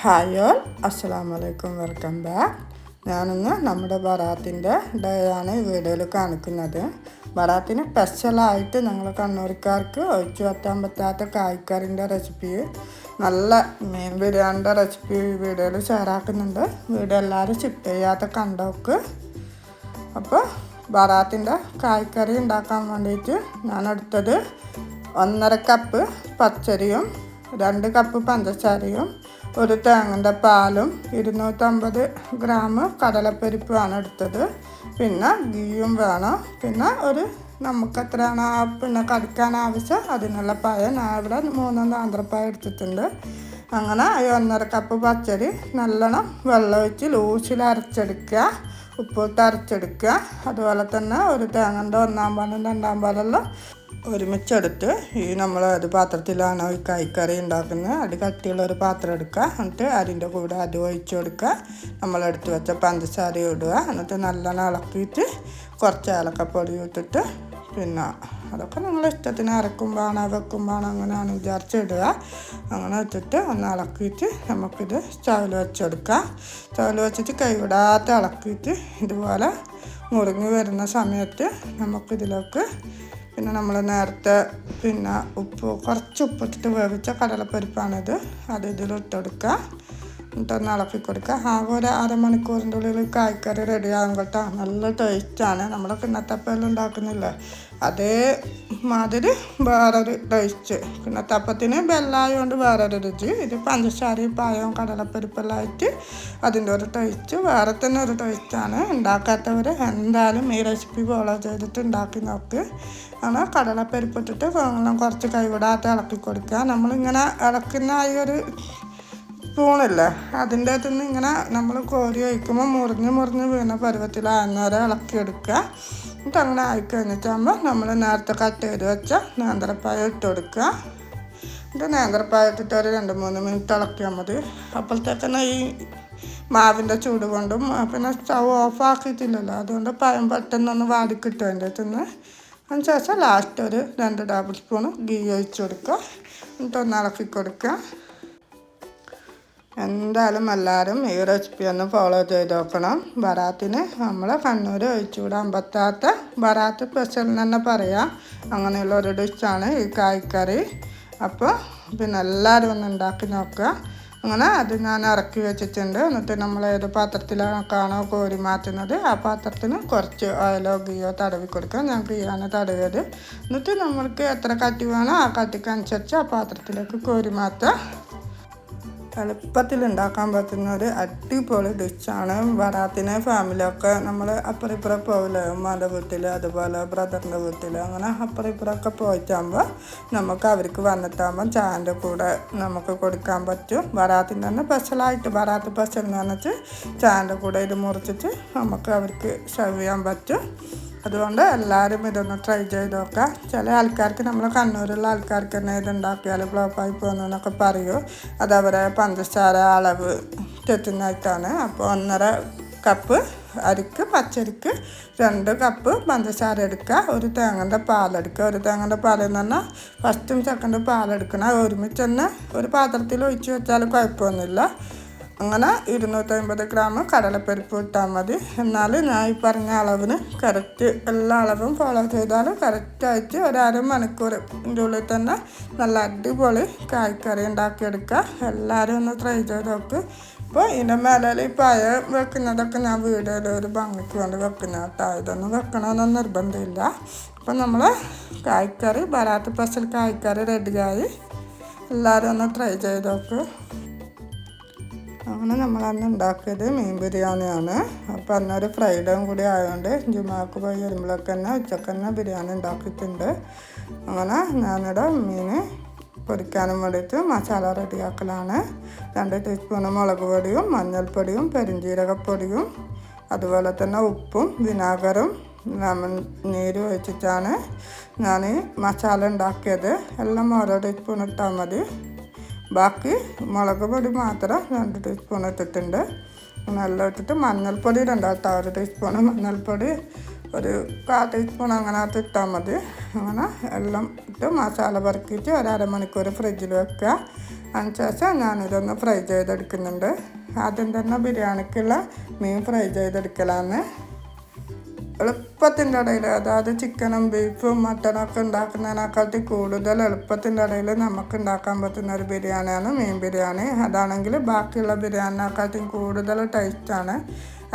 Hi all അസ്സാം വലൈക്കും welcome back ഞാനിന്ന് നമ്മുടെ ബറാത്തിന്റെ ഡേ ആണ് ഈ വീഡിയോയിൽ കാണിക്കുന്നത്. ബറാത്തിന് സ്പെഷ്യലായിട്ട് ഞങ്ങൾ കണ്ണൂർക്കാർക്ക് ഒഴിച്ചു വെത്താൻ പറ്റാത്ത കായ്ക്കറിന്റെ റെസിപ്പി നല്ല മീൻ ബിരിയാണിന്റെ റെസിപ്പി ഈ വീഡിയോയിൽ ഷെയർ ആക്കുന്നുണ്ട് വീഡിയോ എല്ലാവരും ചിപ്പ് ചെയ്യാത്ത കണ്ടോക്ക്. അപ്പോൾ ബറാത്തിന്റെ കായ്ക്കറി ഉണ്ടാക്കാൻ വേണ്ടിയിട്ട് ഞാൻ എടുത്തത് ഒന്നര കപ്പ് പച്ചരിയും രണ്ട് കപ്പ് പഞ്ചസാരയും ഒരു തേങ്ങന്റെ പാലും ഇരുന്നൂറ്റമ്പത് ഗ്രാം കടലപ്പരിപ്പുമാണ് എടുത്തത്. പിന്നെ ഗീയും വേണം. പിന്നെ ഒരു നമുക്ക് എത്രയാണ് ആ പിന്നെ കടിക്കാൻ ആവശ്യം അതിനുള്ള പായ ഞാൻ ഇവിടെ മൂന്ന് ആന്ധ്രപ്പായ എടുത്തിട്ടുണ്ട്. അങ്ങനെ ഈ ഒന്നര കപ്പ് പച്ചരി നല്ലോണം വെള്ളം ഒഴിച്ച് ലൂസിൽ അരച്ചെടുക്കുക. ഉപ്പിട്ട് അരച്ചെടുക്കുക. അതുപോലെ തന്നെ ഒരു തേങ്ങന്റെ ഒന്നാം പാലും രണ്ടാം പാലെല്ലാം ഒരുമിച്ചെടുത്ത് ഈ നമ്മൾ അത് പാത്രത്തിലാണ് ഈ കൈക്കറി ഉണ്ടാക്കുന്നത്? അത് കട്ടിയുള്ള ഒരു പാത്രം എടുക്കുക. എന്നിട്ട് അതിന്റെ കൂടെ അത് ഒഴിച്ചു കൊടുക്കുക. നമ്മളെടുത്ത് വെച്ച പഞ്ചസാര ഇടുക. എന്നിട്ട് നല്ലോണം ഇളക്കിയിട്ട് കുറച്ച് ഏലക്കപ്പൊടി ഇട്ടിട്ട് പിന്നെ അതൊക്കെ നിങ്ങൾ ഇഷ്ടത്തിന് അരക്കുമ്പോഴാണ് വെക്കുമ്പോഴാണ് അങ്ങനെയാണ് വിചാരിച്ചിടുക അങ്ങനെ വെച്ചിട്ട് ഒന്ന് ഇളക്കിയിട്ട് നമുക്കിത് സ്റ്റവിൽ വെച്ചെടുക്കാം സ്റ്റവിൽ വെച്ചിട്ട് കൈവിടാത്ത ഇളക്കിയിട്ട് ഇതുപോലെ മുറിഞ്ഞ് വരുന്ന സമയത്ത് നമുക്കിതിലേക്ക് പിന്നെ നമ്മൾ നേരത്തെ പിന്നെ ഉപ്പ് കുറച്ച് ഉപ്പിട്ടിട്ട് വേവിച്ച കടലപ്പരിപ്പാണിത്. അത് ഇതിലിട്ടെടുക്കുക എന്നിട്ടൊന്ന് ഇളക്കി കൊടുക്കുക. ആകെ ഒരു അരമണിക്കൂറിന്റെ ഉള്ളിൽ കായ്ക്കറി റെഡി ആകും കേട്ടോ. നല്ല ടേസ്റ്റാണ് നമ്മൾ കിണ്ണത്തപ്പം ഉണ്ടാക്കുന്നില്ലേ? അതേ മാതിരി വേറൊരു ടേസ്റ്റ് കിണ്ണത്തപ്പത്തിന് ബെല്ലായതുകൊണ്ട് വേറൊരു രുചി. ഇത് പഞ്ചസാരയും പായവും കടലപ്പരിപ്പെല്ലാം ആയിട്ട് അതിന്റെ ഒരു ടേസ്റ്റ് വേറെ തന്നെ ഒരു ടേസ്റ്റാണ് ഉണ്ടാക്കാത്തവർ എന്തായാലും ഈ റെസിപ്പി ഫോളോ ചെയ്തിട്ട് ഉണ്ടാക്കി നോക്ക്. നമ്മൾ കടലപ്പരിപ്പിട്ടിട്ട് കുറച്ച് കൈവിടാത്ത ഇളക്കി കൊടുക്കുക. നമ്മളിങ്ങനെ ഇളക്കുന്ന ഈ ഒരു സ്പൂണില്ലേ അതിന്റെ അകത്ത് നിന്ന് ഇങ്ങനെ നമ്മൾ കോരി ഒഴിക്കുമ്പോൾ മുറിഞ്ഞ് മുറിഞ്ഞ് വീണ പരുവത്തിൽ അന്നേരം ഇളക്കിയെടുക്കുക എന്നിട്ട് അങ്ങനെ ആയിക്കഴിഞ്ഞിട്ടാകുമ്പോൾ നമ്മൾ നേരത്തെ കട്ട് ചെയ്ത് വെച്ച നേന്ത്രപ്പായ ഇട്ട് കൊടുക്കുക. എന്നിട്ട് നേന്ത്രപ്പായ ഇട്ടിട്ട് ഒരു രണ്ട് മൂന്ന് മിനിറ്റ് ഇളക്കിയാൽ മതി. അപ്പോഴത്തേക്കന്നെ ഈ മാവിന്റെ ചൂട് കൊണ്ടും പിന്നെ സ്റ്റൗ ഓഫ് ആക്കിയിട്ടില്ലല്ലോ. അതുകൊണ്ട് പഴം പെട്ടെന്നൊന്ന് വാടി കിട്ടും അതിന്റെ അകത്ത് നിന്ന് അതിന് ശേഷം ലാസ്റ്റ് ഒരു രണ്ട് ടേബിൾ സ്പൂൺ ഗീ ഒഴിച്ച് കൊടുക്കുക. എന്നിട്ടൊന്ന് ഇളക്കി കൊടുക്കുക. എന്തായാലും എല്ലാവരും ഈ റെസിപ്പി ഒന്ന് ഫോളോ ചെയ്ത് നോക്കണം. ബറാത്തിന് നമ്മൾ കണ്ണൂർ ഒഴിച്ചുകൂടാൻ പറ്റാത്ത ബറാത്ത് സ്പെഷ്യൽ തന്നെ പറയാം. അങ്ങനെയുള്ള ഒരു ഡിഷാണ് ഈ കായ്ക്കറി. അപ്പോൾ പിന്നെ എല്ലാവരും ഒന്ന് ഉണ്ടാക്കി നോക്കുക. അങ്ങനെ അത് ഞാൻ ഇറക്കി വെച്ചിട്ടുണ്ട്. എന്നിട്ട് നമ്മൾ ഏത് പാത്രത്തിലാണോ കോരി മാറ്റുന്നത് ആ പാത്രത്തിന് കുറച്ച് ഓയിലോ ഗീയോ തടവി കൊടുക്കുക. ഞാൻ ഗീയാണ് തടവിയത്. എന്നിട്ട് നമ്മൾക്ക് എത്ര കട്ടി വേണോ ആ കട്ടിക്കനുസരിച്ച് ആ പാത്രത്തിലേക്ക് കോരി മാറ്റുക. എളുപ്പത്തിൽ ഉണ്ടാക്കാൻ പറ്റുന്ന ഒരു അടിപൊളി ഡിഷാണ് വറാത്തിനെ ഫാമിലിയൊക്കെ നമ്മൾ അപ്പുറം ഇപ്പുറം പോകില്ല ഉമ്മാന്റെ വീട്ടിൽ അതുപോലെ ബ്രദറിന്റെ വീട്ടിൽ അങ്ങനെ അപ്പുറം ഇപ്പുറമൊക്കെ പോയിട്ടാകുമ്പോൾ നമുക്ക് അവർക്ക് വന്നിട്ടാകുമ്പോൾ ചായന്റെ കൂടെ നമുക്ക് കൊടുക്കാൻ പറ്റും. വറാത്തിന്റെ തന്നെ സ്പെഷ്യലായിട്ട് വറാത്ത് സ്പെഷ്യൽ എന്ന് പറഞ്ഞിട്ട് ചായന്റെ കൂടെ ഇത് മുറിച്ചിട്ട് നമുക്ക് അവർക്ക് സെർവ് ചെയ്യാൻ പറ്റും. അതുകൊണ്ട് എല്ലാവരും ഇതൊന്ന് ട്രൈ ചെയ്ത് നോക്കുക. ചില ആൾക്കാർക്ക് നമ്മൾ കണ്ണൂരുള്ള ആൾക്കാർക്ക് തന്നെ ഇത് ഉണ്ടാക്കിയാൽ ഫ്ലോപ്പായി പോകുന്നു എന്നൊക്കെ പറയൂ. അത് അവരെ പഞ്ചസാര അളവ് തെറ്റുന്നതായിട്ടാണ്. അപ്പോൾ ഒന്നര കപ്പ് അരിക്ക് പച്ചരിക്ക് രണ്ട് കപ്പ് പഞ്ചസാര എടുക്കുക. ഒരു തേങ്ങന്റെ പാലെടുക്കുക ഒരു തേങ്ങന്റെ പാലെന്ന് പറഞ്ഞാൽ ഫസ്റ്റും സെക്കൻഡും പാലെടുക്കണം ഒരുമിച്ച് തന്നെ ഒരു പാത്രത്തിൽ ഒഴിച്ച് വെച്ചാൽ കുഴപ്പമൊന്നുമില്ല. അങ്ങനെ ഇരുന്നൂറ്റമ്പത് ഗ്രാം കടലപ്പരിപ്പ് ഇട്ടാൽ മതി. എന്നാൽ ഞാൻ ഈ പറഞ്ഞ അളവിന് കറക്റ്റ് എല്ലാ അളവും ഫോളോ ചെയ്താൽ കറക്റ്റായിട്ട് ഒരു അരമണിക്കൂറിന്റെ ഉള്ളിൽ തന്നെ നല്ല അടിപൊളി കായ്ക്കറി ഉണ്ടാക്കിയെടുക്കുക. എല്ലാവരും ഒന്ന് ട്രൈ ചെയ്ത് നോക്ക്. ഇപ്പോൾ ഇതിന്റെ മേലെ ഈ പയ വെക്കുന്നതൊക്കെ ഞാൻ വീഡിയോയിൽ ഒരു ഭംഗിക്ക് വേണ്ടി വെക്കുന്ന കേട്ടോ. ഇതൊന്നും വെക്കണമെന്നൊന്നും നിർബന്ധമില്ല. അപ്പം നമ്മൾ കായ്ക്കറി ബരാത്ത് സ്പെഷ്യൽ കായ്ക്കറി റെഡിയായി എല്ലാവരും ഒന്ന് ട്രൈ ചെയ്ത് നോക്ക്. അങ്ങനെ നമ്മളന്ന് ഉണ്ടാക്കിയത് മീൻ ബിരിയാണിയാണ്. അപ്പോൾ അന്നൊരു ഫ്രൈഡേയും കൂടി ആയതുകൊണ്ട് ജുമാക്ക് പോയി വരുമ്പോഴൊക്കെ തന്നെ ഉച്ചയ്ക്ക് തന്നെ ബിരിയാണി ഉണ്ടാക്കിയിട്ടുണ്ട്. അങ്ങനെ ഞാനിവിടെ മീൻ പൊരിക്കാനും വേണ്ടിയിട്ട് മസാല റെഡിയാക്കലാണ്. രണ്ട് ടീസ്പൂൺ മുളക് പൊടിയും മഞ്ഞൾപ്പൊടിയും പെരിഞ്ജീരകപ്പൊടിയും അതുപോലെ തന്നെ ഉപ്പും വിനാഗറും ലെമൺ നീര് ഒഴിച്ചിട്ടാണ് ഞാൻ മസാല ഉണ്ടാക്കിയത്. എല്ലാം ഓരോ ടീസ്പൂൺ ഇട്ടാൽ മതി. ബാക്കി മുളക് പൊടി മാത്രം രണ്ട് ടീസ്പൂൺ ഇട്ടിട്ടുണ്ട്. നല്ല ഇട്ടിട്ട് മഞ്ഞൾപ്പൊടി രണ്ടാമത്തെ ഒരു ടീസ്പൂൺ മഞ്ഞൾപ്പൊടി ഒരു കാ ടീസ്പൂൺ അങ്ങനെ ഇട്ടാൽ മതി. അങ്ങനെ എല്ലാം ഇട്ട് മസാല പെറുക്കിയിട്ട് ഒരു അരമണിക്കൂർ ഫ്രിഡ്ജിൽ വെക്കുക. അതിനുശേഷം ഞാനിതൊന്ന് ഫ്രൈ ചെയ്തെടുക്കുന്നുണ്ട്. ആദ്യം തന്നെ ബിരിയാണിക്കുള്ള മീൻ ഫ്രൈ ചെയ്തെടുക്കലാന്ന്. എളുപ്പത്തിന്റെ ഇടയിൽ അതായത് ചിക്കനും ബീഫും മട്ടനൊക്കെ ഉണ്ടാക്കുന്നതിനെക്കാട്ടി കൂടുതൽ എളുപ്പത്തിന്റെ ഇടയിൽ നമുക്ക് ഉണ്ടാക്കാൻ പറ്റുന്ന ഒരു ബിരിയാണിയാണ് മീൻ ബിരിയാണി. അതാണെങ്കിൽ ബാക്കിയുള്ള ബിരിയാണിനെക്കാട്ടും കൂടുതൽ ടേസ്റ്റാണ്.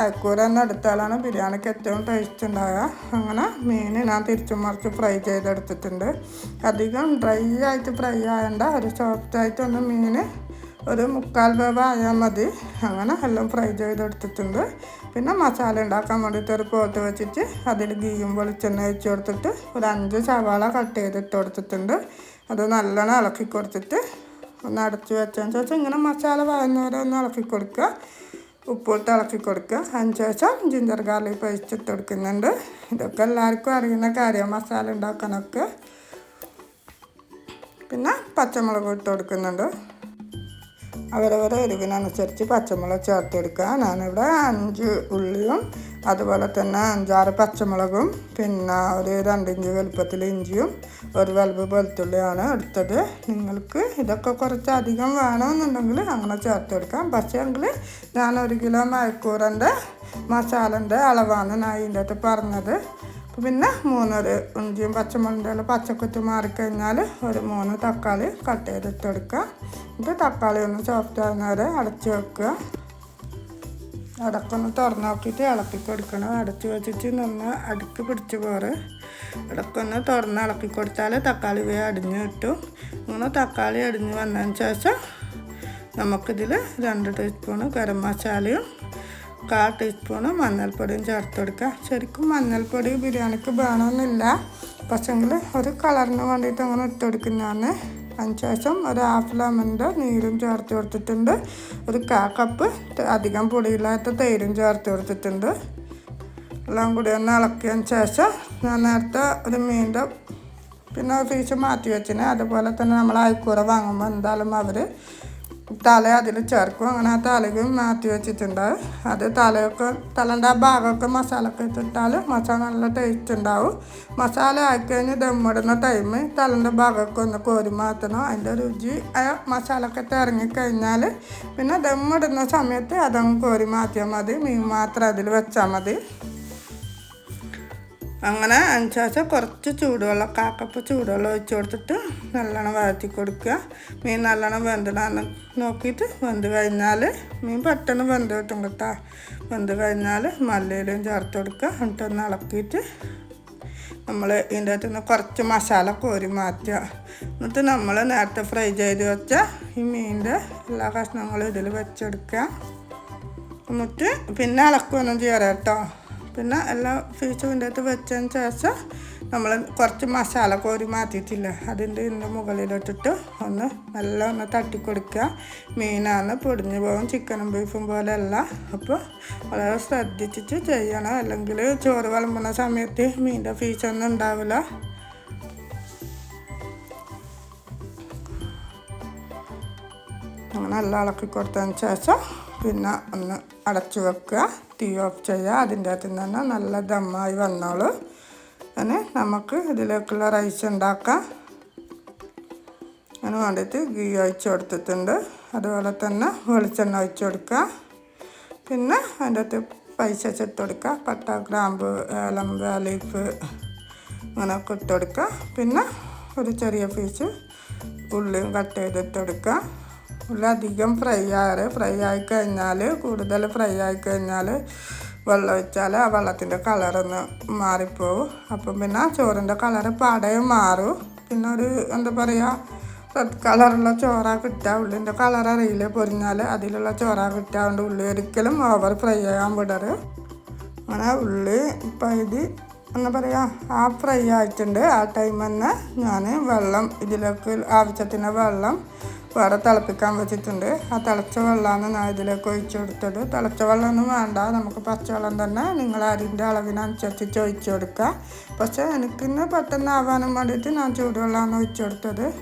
അയക്കൂര തന്നെ എടുത്താലാണ് ബിരിയാണിക്ക് ഏറ്റവും ടേസ്റ്റ് ഉണ്ടാവുക. അങ്ങനെ മീൻ ഞാൻ തിരിച്ചും മറിച്ച് ഫ്രൈ ചെയ്തെടുത്തിട്ടുണ്ട്. അധികം ഡ്രൈ ആയിട്ട് ഫ്രൈ ആയണ്ട ഒരു സോഫ്റ്റ് ആയിട്ടൊന്ന് മീൻ ഒരു മുക്കാൽ വേവ് ആയാൽ മതി. അങ്ങനെ എല്ലാം ഫ്രൈ ചെയ്തെടുത്തിട്ടുണ്ട്. പിന്നെ മസാല ഉണ്ടാക്കാൻ വേണ്ടിയിട്ട് ഒരു പോത്ത് വെച്ചിട്ട് അതിൽ ഗീയും വെളിച്ചെണ്ണ ഒഴിച്ച് കൊടുത്തിട്ട് ഒരു അഞ്ച് സവാള കട്ട് ചെയ്തിട്ട് കൊടുത്തിട്ടുണ്ട്. അത് നല്ലോണം ഇളക്കി കൊടുത്തിട്ട് ഒന്ന് അടച്ച് വെച്ചതിന് ശേഷം ഇങ്ങനെ മസാല വഴന്നവരെ ഒന്ന് ഇളക്കി കൊടുക്കുക. ഉപ്പിട്ട് ഇളക്കി കൊടുക്കുക. അതിന് ശേഷം ജിഞ്ചർ ഗാർലിക് പേസ്റ്റ് കൊടുക്കുന്നുണ്ട്. ഇതൊക്കെ എല്ലാവർക്കും അറിയുന്ന കാര്യം മസാല ഉണ്ടാക്കാനൊക്കെ. പിന്നെ പച്ചമുളക് ഇട്ട് കൊടുക്കുന്നുണ്ട്. അവരവരെ എരിവിനനുസരിച്ച് പച്ചമുളക് ചേർത്തെടുക്കുക. ഞാനിവിടെ അഞ്ച് ഉള്ളിയും അതുപോലെ തന്നെ അഞ്ചാറ് പച്ചമുളകും പിന്നെ ഒരു രണ്ടിഞ്ച് വലുപ്പത്തിൽ ഇഞ്ചിയും ഒരു വലുപ്പ് വെളുത്തുള്ളിയാണ് എടുത്തത്. നിങ്ങൾക്ക് ഇതൊക്കെ കുറച്ച് അധികം വേണമെന്നുണ്ടെങ്കിൽ അങ്ങനെ ചേർത്തെടുക്കാം. പക്ഷേ എങ്കിൽ ഞാൻ ഒരു കിലോ മയക്കൂറിന്റെ മസാലന്റെ അളവാണ് ഞാൻ ഇതിന്റെ അകത്ത് പറഞ്ഞത്. പിന്നെ മൂന്നൊരു ഇഞ്ചിയും പച്ചമുളകിന്റെ പച്ചക്കുറ്റി മാറിക്കഴിഞ്ഞാൽ ഒരു മൂന്ന് തക്കാളി കട്ട് ചെയ്തിട്ടെടുക്കുക എന്നിട്ട് തക്കാളി ഒന്ന് സോഫ്റ്റ് ആകുന്ന വരെ അടച്ച് വെക്കുക. അടക്കൊന്ന് തുറന്നു നോക്കിയിട്ട് ഇളക്കി കൊടുക്കണം അടച്ച് വെച്ചിട്ട് നിന്ന് അടുക്ക് പിടിച്ച് പോറ് ഇടക്കൊന്ന് തുറന്ന് ഇളക്കി കൊടുത്താൽ തക്കാളി വേ അടിഞ്ഞ് കിട്ടും. അങ്ങനെ തക്കാളി അടിഞ്ഞ് വന്നതിന് ശേഷം നമുക്കിതിൽ രണ്ട് ടീസ്പൂണ് ഗരം മസാലയും കാൽ ടീസ്പൂണ് മഞ്ഞൾപ്പൊടിയും ചേർത്ത് കൊടുക്കുക. ശരിക്കും മഞ്ഞൾപ്പൊടി ബിരിയാണിക്ക് വേണമെന്നില്ല. പക്ഷെങ്കിൽ ഒരു കളറിന് വേണ്ടിയിട്ട് അങ്ങനെ ഇട്ട് കൊടുക്കുന്നതാണ്. അതിന് ശേഷം ഒരു ഹാഫ് ലെമണിന്റെ നീരും ചേർത്ത് കൊടുത്തിട്ടുണ്ട്. ഒരു കാ കപ്പ് അധികം പൊടിയില്ലാത്ത തൈരും ചേർത്ത് കൊടുത്തിട്ടുണ്ട്. എല്ലാം കൂടി ഒന്ന് ഇളക്കിയതിന് ശേഷം ഞാൻ നേരത്തെ ഒരു മീന്റെ പിന്നെ ഫീസ് മാറ്റി വെച്ചിന്. അതുപോലെ തന്നെ നമ്മൾ അയക്കൂറ വാങ്ങുമ്പോൾ എന്തായാലും അവർ തല അതിൽ ചേർക്കും. അങ്ങനെ ആ തലയും മാറ്റി വെച്ചിട്ടുണ്ട്. അത് തലയൊക്കെ തലന്റെ ആ ഭാഗമൊക്കെ മസാല ഒക്കെ ഇട്ടിട്ടാൽ മസാല നല്ല ടേസ്റ്റ് ഉണ്ടാവും. മസാല ആയിക്കഴിഞ്ഞ് ദമ്മിടുന്ന ടൈം തലന്റെ ഭാഗമൊക്കെ ഒന്ന് കോരി മാറ്റണം. അതിന്റെ രുചി ആ മസാല ഒക്കെ ഇറങ്ങിക്കഴിഞ്ഞാൽ പിന്നെ ദമ്മിടുന്ന സമയത്ത് അതങ്ങ് കോരി മാറ്റിയാൽ മതി. മീൻ മാത്രം അതിൽ വെച്ചാൽ മതി. അങ്ങനെ അതിനുശേഷം കുറച്ച് ചൂടുവെള്ളം കാക്കപ്പ് ചൂടുവെള്ളം ഒഴിച്ച് കൊടുത്തിട്ട് നല്ലോണം വഴറ്റി കൊടുക്കുക. മീൻ നല്ലോണം വെന്തണമെന്ന് നോക്കിയിട്ട് വെന്ത് കഴിഞ്ഞാൽ മീൻ പെട്ടെന്ന് വെന്ത് കിട്ടും കേട്ടോ. വെന്ത് കഴിഞ്ഞാൽ മല്ലിയിലും ചേർത്ത് കൊടുക്കുക. എന്നിട്ടൊന്ന് ഇളക്കിയിട്ട് നമ്മൾ ഇതിന്റെ അകത്ത് നിന്ന് കുറച്ച് മസാല കോരി മാറ്റുക. എന്നിട്ട് നമ്മൾ നേരത്തെ ഫ്രൈ ചെയ്ത് വെച്ച ഈ മീനിന്റെ എല്ലാ കഷ്ണങ്ങളും ഇതിൽ വെച്ചെടുക്കുക. എന്നിട്ട് പിന്നെ ഇളക്കുകയൊന്നും ചെയ്യാറ് കേട്ടോ. പിന്നെ എല്ലാം ഫീസും ഇതിന്റെ അകത്ത് വെച്ചതിന് ശേഷം നമ്മൾ കുറച്ച് മസാല കോരി മാറ്റിയിട്ടില്ല? അതിന്റെ ഇതിന്റെ മുകളിലിട്ടിട്ട് ഒന്ന് നല്ല ഒന്ന് തട്ടിക്കൊടുക്കുക. മീനാണ് പൊടിഞ്ഞു പോകും ചിക്കനും ബീഫും പോലെയല്ല. അപ്പോൾ വളരെ ശ്രദ്ധിച്ചിട്ട് ചെയ്യണം. അല്ലെങ്കിൽ ചോറ് വിളമ്പുന്ന സമയത്ത് മീനിന്റെ ഫീച്ചൊന്നും ഉണ്ടാവില്ല. അങ്ങനെ നല്ല ഇളക്കി കൊടുത്തതിന് ശേഷം പിന്നെ ഒന്ന് അടച്ചു വെക്കുക. തീ ഓഫ് ചെയ്യുക അതിന്റെ അകത്ത് തന്നെ നല്ല ദമ്മായി വന്നോളൂ. അങ്ങനെ നമുക്ക് ഇതിലേക്കുള്ള റൈസ് ഉണ്ടാക്കാം. അതിന് വേണ്ടിയിട്ട് ഗീ ഒഴിച്ച് കൊടുത്തിട്ടുണ്ട്. അതുപോലെ തന്നെ വെളിച്ചെണ്ണ ഒഴിച്ച് കൊടുക്കുക. പിന്നെ അതിന്റെ അകത്ത് പൈസ ഇട്ട് കൊടുക്കുക. പട്ട ഗ്രാമ്പ് ഏലം ലീഫ് അങ്ങനെയൊക്കെ ഇട്ട് കൊടുക്കുക. പിന്നെ ഒരു ചെറിയ പീസ് ഉള്ളിയും കട്ട് ചെയ്തിട്ട് കൊടുക്കുക. അധികം ഫ്രൈ ആറ് ഫ്രൈ ആയി കഴിഞ്ഞാൽ കൂടുതൽ ഫ്രൈ ആയി കഴിഞ്ഞാൽ വെള്ളം ഒഴിച്ചാൽ ആ വെള്ളത്തിന്റെ കളറൊന്ന് മാറിപ്പോവും. അപ്പം പിന്നെ ചോറിന്റെ കളറ് പാടയും മാറും. പിന്നെ ഒരു എന്താ പറയുക റെഡ് കളറുള്ള ചോറ കിട്ടുക ഉള്ളിന്റെ കളർ അറിയില്ല? പൊരിഞ്ഞാൽ അതിലുള്ള ചോറ കിട്ടാണ്ട് ഉള്ളി ഒരിക്കലും ഓവർ ഫ്രൈ ചെയ്യാൻ വിടരുത് അങ്ങനെ ഉള്ളി പകുതി എന്താ പറയുക ആ ഫ്രൈ ആയിട്ടുണ്ട്. ആ ടൈം തന്നെ ഞാൻ വെള്ളം ഇതിലേക്ക് ആവശ്യത്തിന് വെള്ളം വേറെ തിളപ്പിക്കാൻ വെച്ചിട്ടുണ്ട്. ആ തിളച്ച വെള്ളമാണ് ഞാൻ ഇതിലേക്ക് ഒഴിച്ചു കൊടുത്തത്. തിളച്ച വെള്ളമൊന്നും വേണ്ട. നമുക്ക് പച്ചവെള്ളം തന്നെ നിങ്ങൾ അരിന്റെ അളവിനനുസരിച്ച് ഒഴിച്ചു കൊടുക്കുക. പക്ഷേ എനിക്കിന്ന് പെട്ടെന്ന് ആവാനും വേണ്ടിയിട്ട് ഞാൻ ചൂടുവെള്ളമാണ് ഒഴിച്ചു കൊടുത്തത്.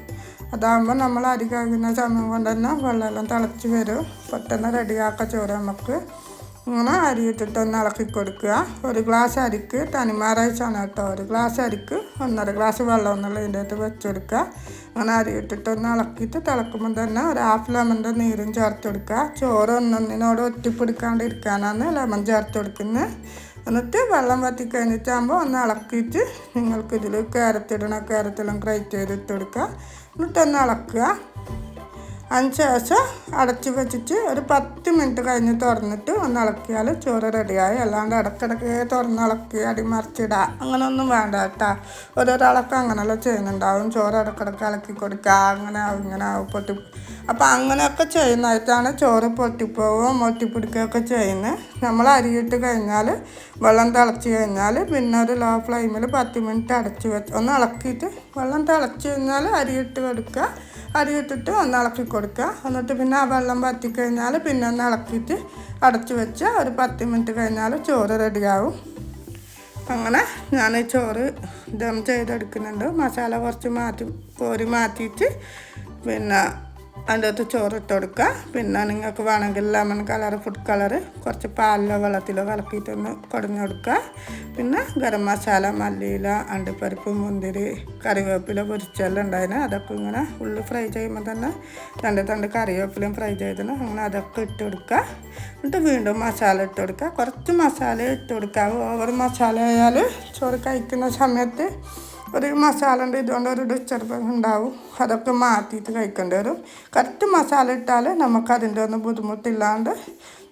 അതാകുമ്പോൾ നമ്മൾ അരി കഴുകുന്ന സമയം കൊണ്ട് തന്നെ വെള്ളമെല്ലാം തിളച്ച് വരും. പെട്ടെന്ന് റെഡിയാക്കുക ചോറ് നമുക്ക്. ഇങ്ങനെ അരിയിട്ടിട്ട് ഒന്ന് ഇളക്കി കൊടുക്കുക. ഒരു ഗ്ലാസ് അരിക്ക് തനിമ റൈസാണ് കേട്ടോ. ഒരു ഗ്ലാസ് അരിക്ക് ഒന്നര ഗ്ലാസ് വെള്ളം എന്നുള്ള ഇതിന്റെ അകത്ത് വെച്ചെടുക്കുക. അങ്ങനെ അരിയിട്ടിട്ട് ഒന്ന് ഇളക്കിയിട്ട് തിളക്കുമ്പോൾ തന്നെ ഒരു ഹാഫ് ലെമന്റെ നീരും ചേർത്ത് കൊടുക്കുക. ചോറ് ഒന്നൊന്നിനോട് ഒറ്റിപ്പിടിക്കാണ്ട് ഇരിക്കാനാണ് ലെമൺ ചേർത്ത് കൊടുക്കുന്നത്. എന്നിട്ട് വെള്ളം വറ്റി കഴിഞ്ഞിട്ടാകുമ്പോൾ ഒന്ന് ഇളക്കിയിട്ട് നിങ്ങൾക്ക് ഇതിൽ ക്യാരറ്റ് ഇടണം ഗ്രേറ്റ് ചെയ്തിട്ട് കൊടുക്കുക. എന്നിട്ടൊന്ന് ഇളക്കുക. അതിന് ശേഷം അടച്ച് വെച്ചിട്ട് ഒരു പത്ത് മിനിറ്റ് കഴിഞ്ഞ് തുറന്നിട്ട് ഒന്ന് ഇളക്കിയാൽ ചോറ് റെഡിയായി. അല്ലാണ്ട് ഇടയ്ക്കിടയ്ക്ക് തുറന്ന് ഇളക്കി അടിമറിച്ചിടുക അങ്ങനെയൊന്നും വേണ്ട കേട്ടോ. ഓരോരാളൊക്കെ അങ്ങനെയല്ല ചെയ്യുന്നുണ്ടാവും. ചോറ് ഇടയ്ക്കിടയ്ക്ക് ഇളക്കി കൊടുക്കുക. അങ്ങനെ ആവും ഇങ്ങനെ ആവും പൊട്ടി അപ്പോൾ അങ്ങനെയൊക്കെ ചെയ്യുന്നതായിട്ടാണ് ചോറ് പൊട്ടിപ്പോവുകയും ഒട്ടിപ്പിടിക്കുകയൊക്കെ ചെയ്യുന്നത്. നമ്മൾ അരിയിട്ട് കഴിഞ്ഞാൽ വെള്ളം തിളച്ച് കഴിഞ്ഞാൽ പിന്നെ ഒരു ലോ ഫ്ലെയിമിൽ പത്ത് മിനിറ്റ് അടച്ച് വെച്ച് ഒന്ന് ഇളക്കിയിട്ട് വെള്ളം തിളച്ച് കഴിഞ്ഞാൽ അരിയിട്ട് കൊടുക്കുക അരിയിട്ടിട്ട് ഒന്ന് ഇളക്കി കൊടുക്കുക. എന്നിട്ട് പിന്നെ ആ വെള്ളം വറ്റിക്കഴിഞ്ഞാൽ പിന്നെ ഒന്ന് ഇളക്കിയിട്ട് അടച്ചു വെച്ച് ഒരു പത്ത് മിനിറ്റ് കഴിഞ്ഞാൽ ചോറ് റെഡിയാവും അങ്ങനെ ഞാൻ ചോറ് ദം ചെയ്തെടുക്കുന്നുണ്ട്. മസാല കുറച്ച് മാറ്റി കോരി മാറ്റിയിട്ട് പിന്നെ അതിന്റെ അകത്ത് ചോറിട്ട് കൊടുക്കുക. പിന്നെ നിങ്ങൾക്ക് വേണമെങ്കിൽ ലെമൺ കളർ ഫുഡ് കളർ കുറച്ച് പാലിലോ വെള്ളത്തിലോ കലക്കിയിട്ടൊന്ന് കുടഞ്ഞു കൊടുക്കുക. പിന്നെ ഗരം മസാല മല്ലിയില അണ്ടിപ്പരിപ്പ് മുന്തിരി കറിവേപ്പില പൊരിച്ചെല്ലാം ഉണ്ടായിരുന്നു. അതൊക്കെ ഇങ്ങനെ ഉള്ളി ഫ്രൈ ചെയ്യുമ്പോൾ തന്നെ രണ്ട് തണ്ട് കറിവേപ്പിലയും ഫ്രൈ ചെയ്തിന് അങ്ങനെ അതൊക്കെ ഇട്ട് കൊടുക്കുക. എന്നിട്ട് വീണ്ടും മസാല ഇട്ട് കൊടുക്കുക. കുറച്ച് മസാല ഇട്ട് കൊടുക്കുക. ഓവർ മസാല ആയാൽ ചോറ് കഴിക്കുന്ന സമയത്ത് ഒരു മസാല ഉണ്ട് ഇതുകൊണ്ട് ഒരു ഡിസ്റ്റർബൻസ് ഉണ്ടാവും. അതൊക്കെ മാറ്റിയിട്ട് കഴിക്കേണ്ടി വരും. കറക്റ്റ് മസാല ഇട്ടാൽ നമുക്ക് അതിന്റെ ഒന്നും ബുദ്ധിമുട്ടില്ലാണ്ട്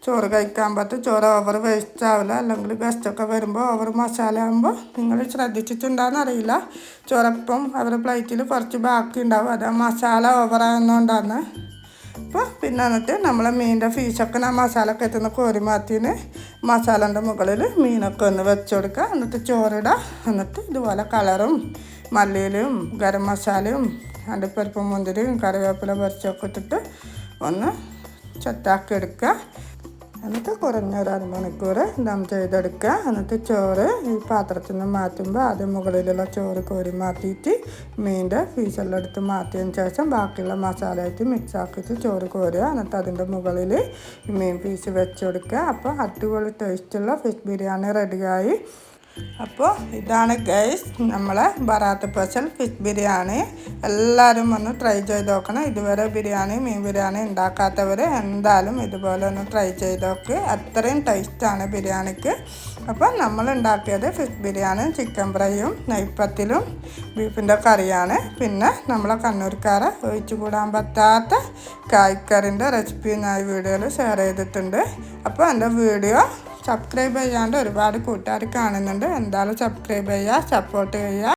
ചോറ് കഴിക്കാൻ പറ്റും. ചോറ് ഓവർ വേസ്റ്റ് ആവില്ല. അല്ലെങ്കിൽ ഗസ്റ്റൊക്കെ വരുമ്പോൾ ഓവർ മസാല ആകുമ്പോൾ നിങ്ങൾ ശ്രദ്ധിച്ചിട്ടുണ്ടാകുന്ന അറിയില്ല. ചോറപ്പം അവരുടെ പ്ലേറ്റിൽ കുറച്ച് ബാക്കി ഉണ്ടാവും അത് മസാല ഓവർ ആകുന്നതുകൊണ്ടാണ് അപ്പോൾ പിന്നെ എന്നിട്ട് നമ്മൾ മീനിന്റെ ഫീസൊക്കെ ആ മസാലയൊക്കെ എത്തുന്ന കോരി മാറ്റിന് മസാലന്റെ മുകളിൽ മീനൊക്കെ ഒന്ന് വെച്ച് കൊടുക്കുക. എന്നിട്ട് ചോറിടുക എന്നിട്ട് ഇതുപോലെ കളറും മല്ലിയിലും ഗരം മസാലയും അണ്ടിപ്പരിപ്പും മുന്തിരിയും കറിവേപ്പില പൊരിച്ചൊക്കെ ഇട്ടിട്ട് ഒന്ന് സെറ്റാക്കി എടുക്കുക. എന്നിട്ട് കുറഞ്ഞ ഒരു അരമണിക്കൂർ ദം ചെയ്തെടുക്കുക. എന്നിട്ട് ചോറ് ഈ പാത്രത്തിൽ നിന്ന് മാറ്റുമ്പോൾ ആദ്യം മുകളിലുള്ള ചോറ് കോരി മാറ്റിയിട്ട് മീനിന്റെ ഫീസെല്ലാം എടുത്ത് മാറ്റിയതിന് ശേഷം ബാക്കിയുള്ള മസാല ആയിട്ട് മിക്സ് ആക്കിയിട്ട് ചോറ് കോരുക. എന്നിട്ട് അതിന്റെ മുകളിൽ മീൻ പീസ് വെച്ച് കൊടുക്കുക. അപ്പോൾ അടിപൊളി ടേസ്റ്റുള്ള ഫിഷ് ബിരിയാണി റെഡിയായി അപ്പോൾ ഇതാണ് ഗൈസ് നമ്മളെ ബറാത്ത് സ്പെഷ്യൽ ഫിഷ് ബിരിയാണി. എല്ലാവരും ഒന്ന് ട്രൈ ചെയ്ത് നോക്കണം. ഇതുവരെ ബിരിയാണി മീൻ ബിരിയാണി ഉണ്ടാക്കാത്തവർ എന്തായാലും ഇതുപോലെ ഒന്ന് ട്രൈ ചെയ്ത് നോക്ക്. അത്രയും ടേസ്റ്റാണ് ബിരിയാണിക്ക്. അപ്പോൾ നമ്മൾ ഉണ്ടാക്കിയത് ഫിഷ് ബിരിയാണിയും ചിക്കൻ ഫ്രൈയും നെയ്പ്പത്തിലും ബീഫിന്റെ കറിയാണ്. പിന്നെ നമ്മളെ കണ്ണൂർക്കാരെ ഒഴിച്ചു കൂടാൻ പറ്റാത്ത കായ്ക്കറിന്റെ റെസിപ്പി ഞാൻ വീഡിയോയിൽ ഷെയർ ചെയ്തിട്ടുണ്ട്. അപ്പോൾ എന്റെ വീഡിയോ സബ്സ്ക്രൈബ് ചെയ്യാണ്ട് ഒരുപാട് കൂട്ടുകാർ കാണുന്നുണ്ട്. എന്തായാലും സബ്സ്ക്രൈബ് ചെയ്യുക സപ്പോർട്ട് ചെയ്യുക.